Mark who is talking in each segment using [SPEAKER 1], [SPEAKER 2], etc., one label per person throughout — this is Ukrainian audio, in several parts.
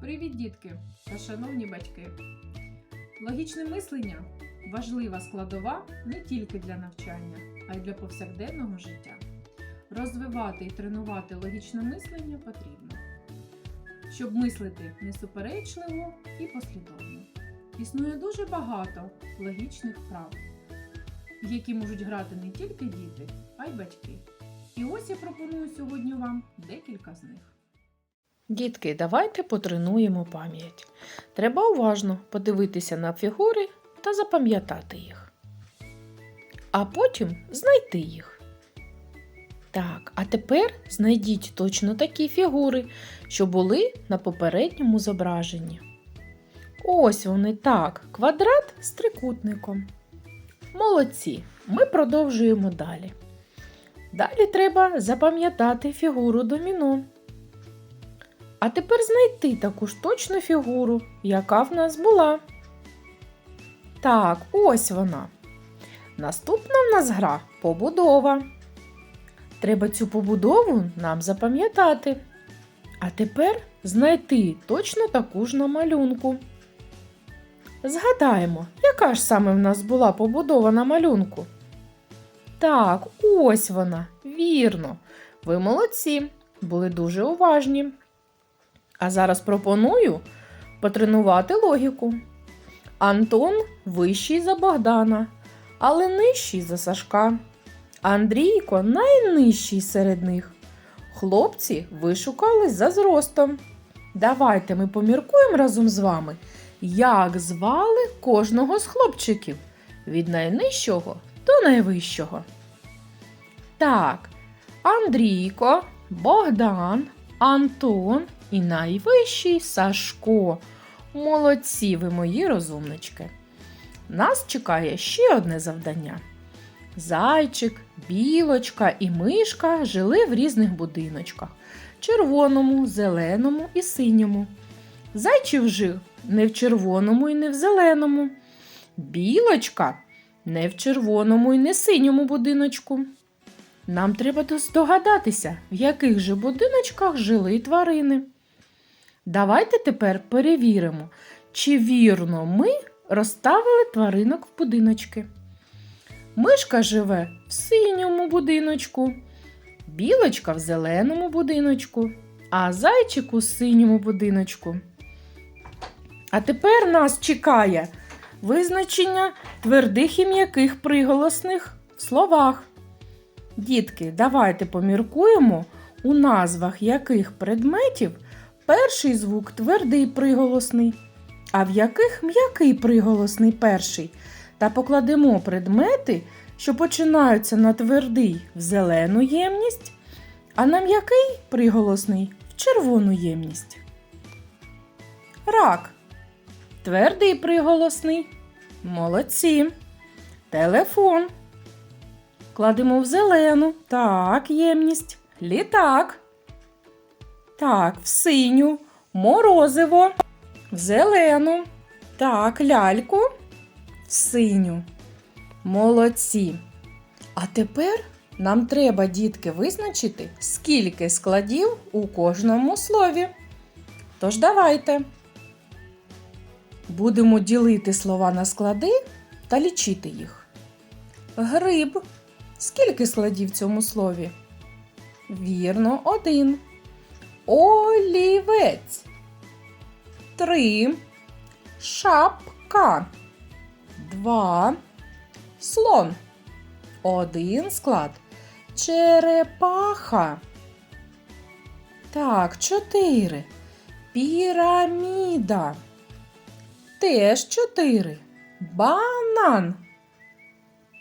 [SPEAKER 1] Привіт, дітки та шановні батьки! Логічне мислення важлива складова не тільки для навчання, а й для повсякденного життя. Розвивати і тренувати логічне мислення потрібно, щоб мислити несуперечливо і послідовно. Існує дуже багато логічних вправ, які можуть грати не тільки діти, а й батьки. І ось я пропоную сьогодні вам декілька з них.
[SPEAKER 2] Дітки, давайте потренуємо пам'ять. Треба уважно подивитися на фігури та запам'ятати їх. А потім знайти їх. Так, а тепер знайдіть точно такі фігури, що були на попередньому зображенні. Ось вони так, квадрат з трикутником. Молодці, ми продовжуємо далі. Далі треба запам'ятати фігуру доміно. А тепер знайти таку ж точну фігуру, яка в нас була. Так, ось вона. Наступна в нас гра побудова. Треба цю побудову нам запам'ятати. А тепер знайти точно таку ж на малюнку. Згадаємо, яка ж саме в нас була побудова на малюнку. Так, ось вона, вірно. Ви молодці, були дуже уважні. А зараз пропоную потренувати логіку. Антон вищий за Богдана, але нижчий за Сашка. Андрійко найнижчий серед них. Хлопці вишукались за зростом. Давайте ми поміркуємо разом з вами, як звали кожного з хлопчиків від найнижчого до найвищого. Так, Андрійко, Богдан, Антон і найвищий Сашко. Молодці ви мої розумнички. Нас чекає ще одне завдання. Зайчик, білочка і мишка жили в різних будиночках червоному, зеленому і синьому. Зайчик жив не в червоному і не в зеленому. Білочка не в червоному і не синьому будиночку. Нам треба здогадатися, в яких же будиночках жили тварини. Давайте тепер перевіримо, чи вірно ми розставили тваринок в будиночки. Мишка живе в синьому будиночку, білочка в зеленому будиночку, а зайчик у синьому будиночку. А тепер нас чекає визначення твердих і м'яких приголосних в словах. Дітки, давайте поміркуємо, у назвах яких предметів перший звук твердий приголосний, а в яких м'який приголосний перший. Та покладемо предмети, що починаються на твердий в зелену ємність, а на м'який приголосний в червону ємність. Рак. Твердий приголосний. Молодці. Телефон. Кладемо в зелену. Так, ємність. Літак. Так, в синю. Морозиво. В зелену. Так, ляльку. В синю. Молодці. А тепер нам треба, дітки, визначити, скільки складів у кожному слові. Тож давайте. Будемо ділити слова на склади та лічити їх. Гриб. Скільки складів в цьому слові? Вірно, один. Олівець. Три. Шапка. Два. Слон. Один склад. Черепаха. Так, чотири. Піраміда. Теж чотири. Банан.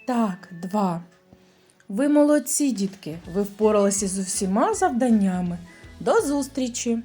[SPEAKER 2] Так, два. Ви молодці, дітки. Ви впоралися з усіма завданнями. До зустрічі!